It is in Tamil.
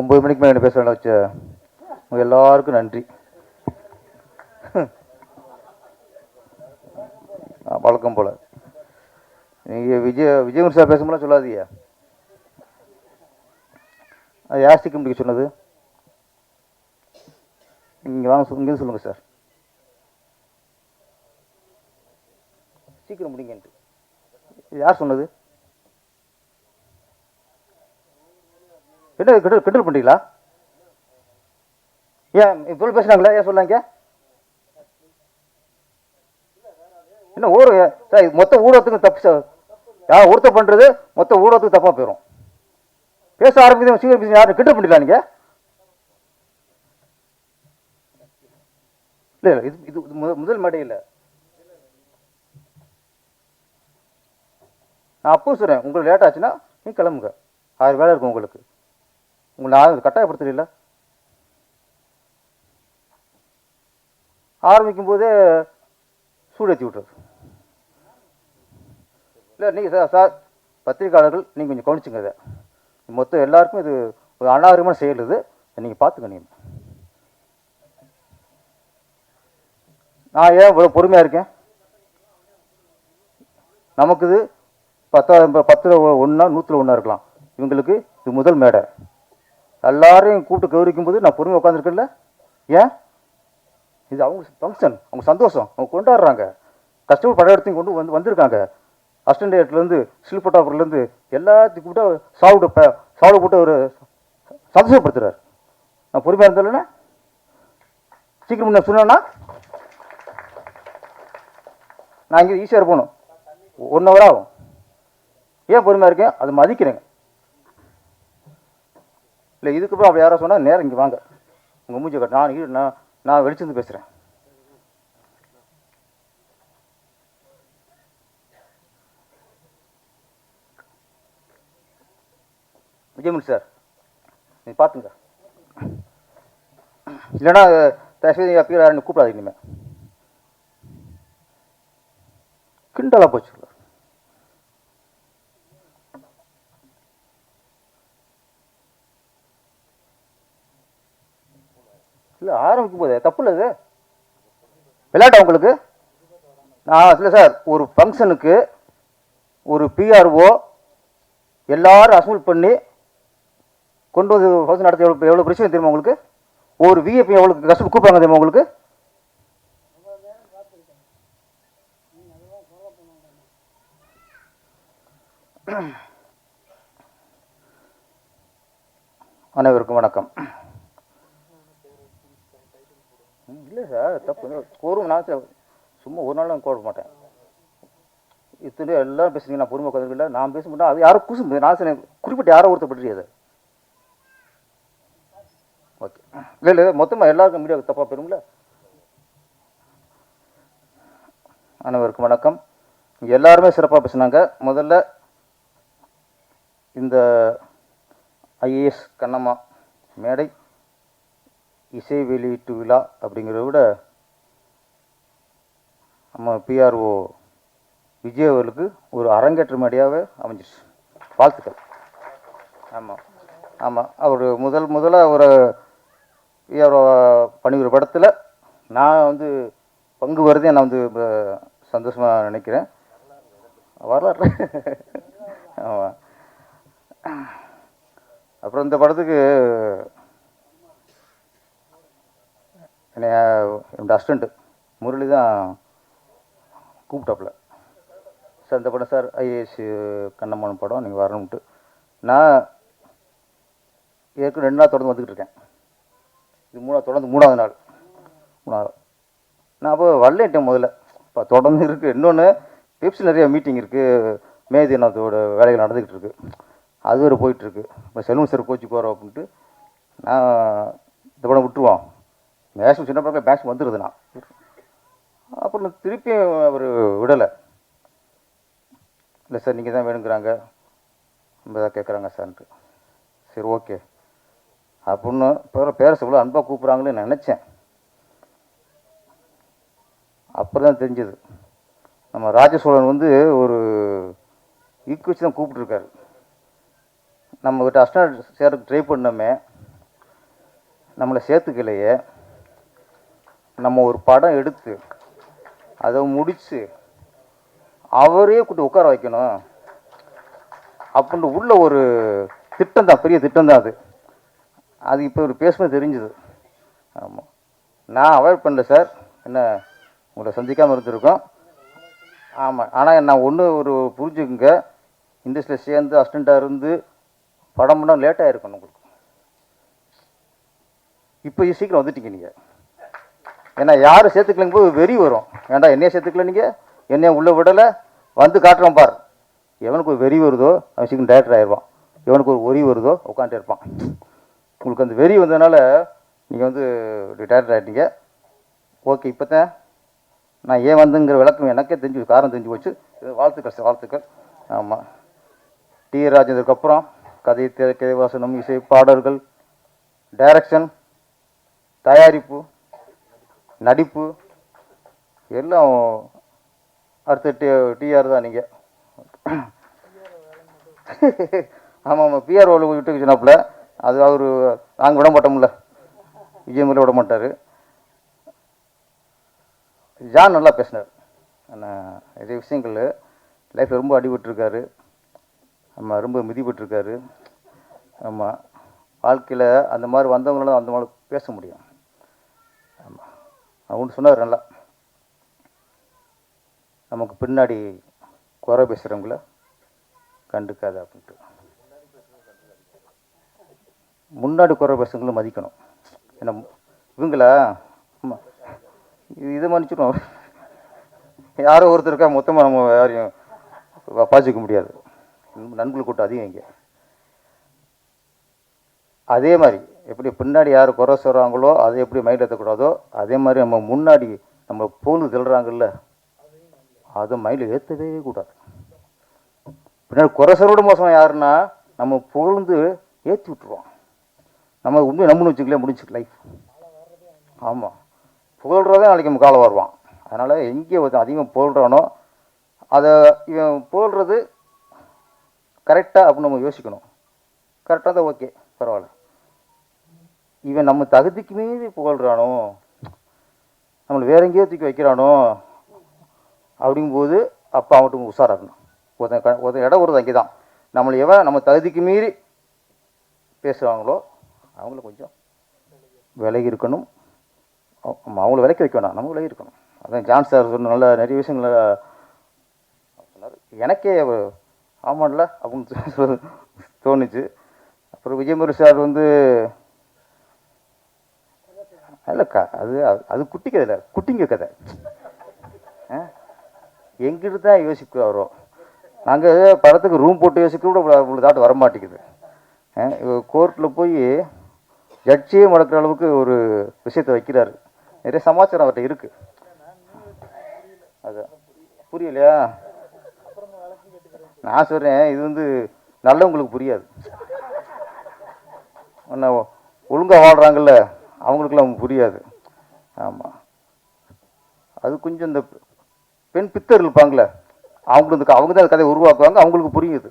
ஒம்பது மணிக்கு மேலே பேச வேண்டாம் வச்ச? உங்கள் எல்லாருக்கும் நன்றி. வழக்கம் போல். நீங்கள் விஜய விஜய் சார் பேசும்போது சொல்லாதீங்க. அது யார் சீக்கிரம் முடிக்க சொன்னது? இங்கே வாங்க சொல் சொல்லுங்கள் சார். சீக்கிரம் முடிங்கன்ட்டு யார் சொன்னது? கிண்டல் கிண்டல் கிண்டல் பண்ணுறீங்களா ஏன் இப்போ பேசுனாங்களே? ஏன் சொல்லாங்க? என்ன ஊர் சார் மொத்த ஊடகத்துக்கு தப்பு சார். யார் ஒருத்த பண்ணுறது மொத்த ஊடகத்துக்கு தப்பாக போயிடும் பேச ஆரம்பிக்கிறது சீக்கிரம் பேசி யாரும் கிண்டல் பண்ணிடலாம் நீங்கள் இல்லை இல்லை இது இது இது முத- முதல் மேடை இல்லை. நான் அப்பவும் சொல்கிறேன் உங்களுக்கு லேட் ஆச்சுன்னா நீ கிளம்புங்க. ஆறு வேலை இருக்கும் உங்களுக்கு. உங்களை நான் கட்டாயப்படுத்தல ஆரம்பிக்கும் போதே சூடேற்றி விட்டுறது இல்லை நீங்கள் சார் சார் பத்திரிகையாளர்கள் நீங்கள் கொஞ்சம் கவனிச்சுங்க இதை. மொத்தம் எல்லாருக்கும் இது ஒரு அனாவரியமான செயல் இது. நீங்கள் பார்த்துக்க நீங்கள் நான் ஏன் இவ்வளோ பொறுமையாக இருக்கேன்? நமக்கு இது பத்தாயிரம் பத்தில் ஒன்றா நூற்றில் ஒன்றா இருக்கலாம். இவங்களுக்கு இது முதல் மேடை. எல்லாரையும் கூப்பிட்டு கௌரிக்கும் போது நான் பொறுமை உட்காந்துருக்கேன்ல ஏன்? இது அவங்க ஃபங்க்ஷன் அவங்க சந்தோஷம். அவங்க கொண்டாடுறாங்க. கஷ்டப்பட்டு படம் எடுத்து கொண்டு வந்து வந்திருக்காங்க. அஸ்டண்டேட்லேருந்து ஸ்லிப்பட்டாப்பர்லேருந்து எல்லாத்தையும் கூப்பிட்டு சாவுட ப சாவுட போட்டு ஒரு சந்தோஷப்படுத்துறாரு. நான் பொறுமையாக இருந்தாலண்ணே சீக்கிரம் நான் சொன்னேன்னா நான் இங்கே ஈஸியாக போகணும். ஒன் ஹவர் ஆகும். ஏன் பொறுமையாக இருக்கேன்? அது மதிக்கிறேங்க இல்லை இதுக்கப்புறம் அப்படி யாராவது சொன்னால் நேரம் இங்கே வாங்க. உங்கள் மூஞ்சி கட்டு. நான் நான் நான் வெளிச்சிருந்து பேசுகிறேன் விஜயமணி சார் நீ பார்த்துங்க இல்லைன்னா தயவுசெய்து அப்போ யாரும் கூப்பிடாதீங்க இனிமேல் கிண்டலாக போச்சு. இல்லை ஆரம்பிக்கும் போதே. தப்பு இல்லை அது விளையாட்டா உங்களுக்கு? நான் இல்லை சார் ஒரு ஃபங்க்ஷனுக்கு ஒரு பிஆர்ஓ எல்லாரும் அசம்பிள் பண்ணி கொண்டு வந்து ஃபங்க்ஷன் நடத்த எவ்வளோ எவ்வளோ பிரச்சனை தெரியுமா உங்களுக்கு? ஒரு விஏபி எவ்வளோ கஷ்டம் கூப்பிடுறாங்க தெரியுமா உங்களுக்கு? அனைவருக்கும் வணக்கம் ம், இல்லை சார் தப்பு. கோரும் நான் சும்மா ஒரு நாள் நான் கோர மாட்டேன். இத்தனை எல்லாரும் பேசுறீங்க நான் பொறுமை உட்காந்துருக்கல நான் பேச மாட்டேன். அது யாரும் குசு நான் சொன்னேன் குறிப்பிட்ட யாரோ ஒருத்தர் பற்றி அது ஓகே. இல்லை இல்லை மொத்தமாக எல்லாருக்கும் மீடியாவுக்கு தப்பாக பெறும்ல அனைவருக்கும் வணக்கம். எல்லாருமே சிறப்பாக பேசினாங்க. முதல்ல இந்த ஐஏஎஸ் கண்ணம்மா மேடை. இசை வெளியீட்டு விழா அப்படிங்கிறத விட நம்ம பிஆர்ஓ விஜய் அவர்களுக்கு ஒரு அரங்கேற்ற மேடையாகவே அமைஞ்சிருச்சு. வாழ்த்துக்கள். ஆமாம் ஆமாம் அவர் முதல் முதலாக ஒரு பிஆர்ஓ பணிபுரி படத்தில் நான் வந்து பங்கு வருதே நான் வந்து சந்தோஷமாக நினைக்கிறேன். வரலாறு ஆமாம் அப்புறம் இந்த படத்துக்கு என்னைய என்னோட அசிஸ்டண்ட்டு முரளி தான் கூப்பிட்டாப்புல. சார் இந்த படம் சார் ஐஏஎஸ் கண்ணம்மன் படம் நீங்கள் வரணும்ட்டு. நான் ஏற்கனவே ரெண்டு நாள் தொடர்ந்து வந்துக்கிட்டு இருக்கேன். இது மூணாவது தொடர்ந்து மூணாவது நாள். மூணாவது. நான் அப்போ வரலேன்ட்டேன் முதல்ல. இப்போ தொடர்ந்து இருக்குது இன்னொன்று பெப்சி நிறைய மீட்டிங் இருக்குது மே தினத்தோட வேலைகள் நடந்துக்கிட்டு இருக்குது அது வேறு போயிட்டுருக்கு இப்போ செல்வம் சார் கோச்சு போகிறோம் அப்படின்ட்டு நான் இந்த படம் விட்டுருவோம் மேஷம் சின்ன பிறகு மேஷம் வந்துடுதுண்ணா அப்புறம் திருப்பியும் அவர் விடலை. இல்லை சார் நீங்கள் தான் வேணுங்கிறாங்க. நம்ம கேட்குறாங்க சார்ன்ட்டு. சரி ஓகே. அப்படின்னு பேர பேரஸ் இவ்வளோ அன்பாக கூப்பிட்றாங்களே நினச்சேன். அப்புறம் தான் தெரிஞ்சது. நம்ம ராஜசோழன் வந்து ஒரு இக்கு வச்சு தான் கூப்பிட்ருக்காரு நம்மக்கிட்ட அஸ்டாண்ட் சேருக்கு ட்ரை பண்ணோமே. நம்மளை சேர்த்துக்கலையே. நம்ம ஒரு படம் எடுத்து அதை முடித்து அவரே கூட்டி உட்கார வைக்கணும். அப்படின்னு உள்ள ஒரு திட்டம் தான் பெரிய திட்டம் தான் அது. அது இப்போ ஒரு பேசும்போது தெரிஞ்சுது. ஆமாம் நான் அவாய்ட் பண்ணல சார். என்ன உங்களை சந்திக்காமல் இருந்திருக்கோம். ஆமாம் ஆனால் நான் ஒன்று ஒரு புரிஞ்சுக்குங்க. இண்டஸ்ட்ரியில் சேர்ந்து அஸ்டண்ட்டாக இருந்து படம் பண்ண லேட்டாக இருக்கணும் உங்களுக்கு. இப்போ சீக்கிரம் வந்துட்டீங்க நீங்கள் ஏன்னா யாரும் சேர்த்துக்கலங்க போது வெறி வரும். ஏன்டா என்னைய சேர்த்துக்கல நீங்கள் என்னைய உள்ளே விடலை. வந்து காட்டுறோம் பார். எவனுக்கு ஒரு வெறி வருதோ அவன் சீக்கிரம் டேரக்டர் ஆயிடுவான். எவனுக்கு ஒரு ஒரி வருதோ உட்காந்துட்டு இருப்பான். உங்களுக்கு அந்த வெறி வந்ததுனால நீங்கள் வந்து டேரக்டர் ஆகிட்டீங்க ஓகே இப்போ தான் நான் ஏன் வந்துங்கிற விளக்கம் எனக்கே தெரிஞ்சு காரணம் தெரிஞ்சு போச்சு. வாழ்த்துக்கள் சார் வாழ்த்துக்கள். ஆமாம் டி ராஜேந்தருக்கு அப்புறம் கதை திரைக்கதை வாசனம் இசை பாடல்கள் டைரக்ஷன் தயாரிப்பு நடிப்பு எல்லாம் அடுத்த டி டிஆர் தான் நீங்கள் ஆமாம் ஆமாம் பிஆர் ஓவில் விட்டு வச்சுனாப்புல அது அவர் நாங்கள் விட மாட்டோம்ல. விஜயமுறை விட மாட்டார். ஜான் நல்லா பேசினார். ஆனால் நிறைய விஷயங்கள் லைஃப்பில் ரொம்ப அடிபட்டிருக்காரு. ஆமாம் ரொம்ப மிதிப்பட்டிருக்காரு ஆமாம் வாழ்க்கையில் அந்த மாதிரி வந்தவங்களால அந்த மாதிரி பேச முடியும். அவனு சொன்னார் நல்லா. நமக்கு பின்னாடி குறை பேசுகிறவங்கள கண்டுக்காது அப்படின்ட்டு. முன்னாடி குறை பேசுகிறவங்களும் மதிக்கணும். ஏன்னா இவங்களா ஆமாம் இதை மன்னிச்சிடும் யாரோ ஒருத்தருக்கா மொத்தமாக நம்ம யாரையும் பாய்ச்சிக்க முடியாது. நண்பர்கள் கூட்டம் அதிகம் இங்கே. அதே மாதிரி எப்படி பின்னாடி யார் குறை சொல்கிறாங்களோ அதை எப்படி மைண்டில் ஏற்றக்கூடாதோ அதே மாதிரி நம்ம முன்னாடி நம்ம பூந்து தில்லுறாங்கல்ல அதை மைண்டில் ஏற்றவே கூடாது. பின்னாடி குறை சொல்றத மோசம் யாருன்னா நம்ம புகழ்ந்து ஏற்றி விட்டுருவோம் நம்ம உண்மையை நம்பணும் வச்சுக்கல முடிச்சு லைஃப் ஆமாம் புகழ்கிறதே நாளைக்கு நம்ம காலம் வருவான். அதனால் எங்கே ஒருத்தன் அதிகம் அதை இவன் புகழ்றது கரெக்டாக அப்படின்னு நம்ம யோசிக்கணும். கரெக்டாக தான் ஓகே பரவாயில்ல. இவன் நம்ம தகுதிக்கு மீறி புகழ்றானோ நம்மளை வேற எங்கேயோ தூக்கி வைக்கிறானோ அப்படிங்கும்போது அப்போ அவன்கிட்ட இருக்கணும் ஒருத்தன் க- ஒருத்தன் இடம் வருது அங்கே தான் நம்மளை எவன் நம்ம தகுதிக்கு மீறி பேசுகிறாங்களோ அவங்கள கொஞ்சம் விலகி இருக்கணும். அவங்கள விலக்கி வைக்க வேணாம். நம்ம விலகி இருக்கணும். அதான் ஜான் சார் சொன்ன நல்ல நிறைய விஷயங்கள சொன்னார். எனக்கே ஆமாம்ல அப்படின்னு தோணுச்சு. அப்புறம் விஜயமுரு சார் வந்து இல்லைக்கா அது அது- அது குட்டி கதை இல்லை குட்டிங்க கதை. ஆ? எங்கிட்டு தான் யோசிக்கிறாரோ நாங்கள் படத்துக்கு ரூம் போட்டு யோசிக்க கூட இவ்வளோ தாட்டு வர மாட்டேங்குது. கோர்ட்டில் போய் ஜட்ஜியே மடக்கிற அளவுக்கு ஒரு விஷயத்தை வைக்கிறாரு. நிறைய சமாச்சாரம் அவர்கிட்ட இருக்குது அது புரியலையா? நான் சொல்கிறேன் இது வந்து நல்லவங்களுக்கு புரியாது. ஒன்று ஒழுங்காக வாழ்கிறாங்கல்ல அவங்களுக்கெல்லாம் புரியாது. ஆமாம் அது கொஞ்சம் இந்த பெண் பித்தர் இருப்பாங்களே அவங்களுக்கு அவங்க தான் அந்த கதையை உருவாக்குவாங்க அவங்களுக்கு புரியுது.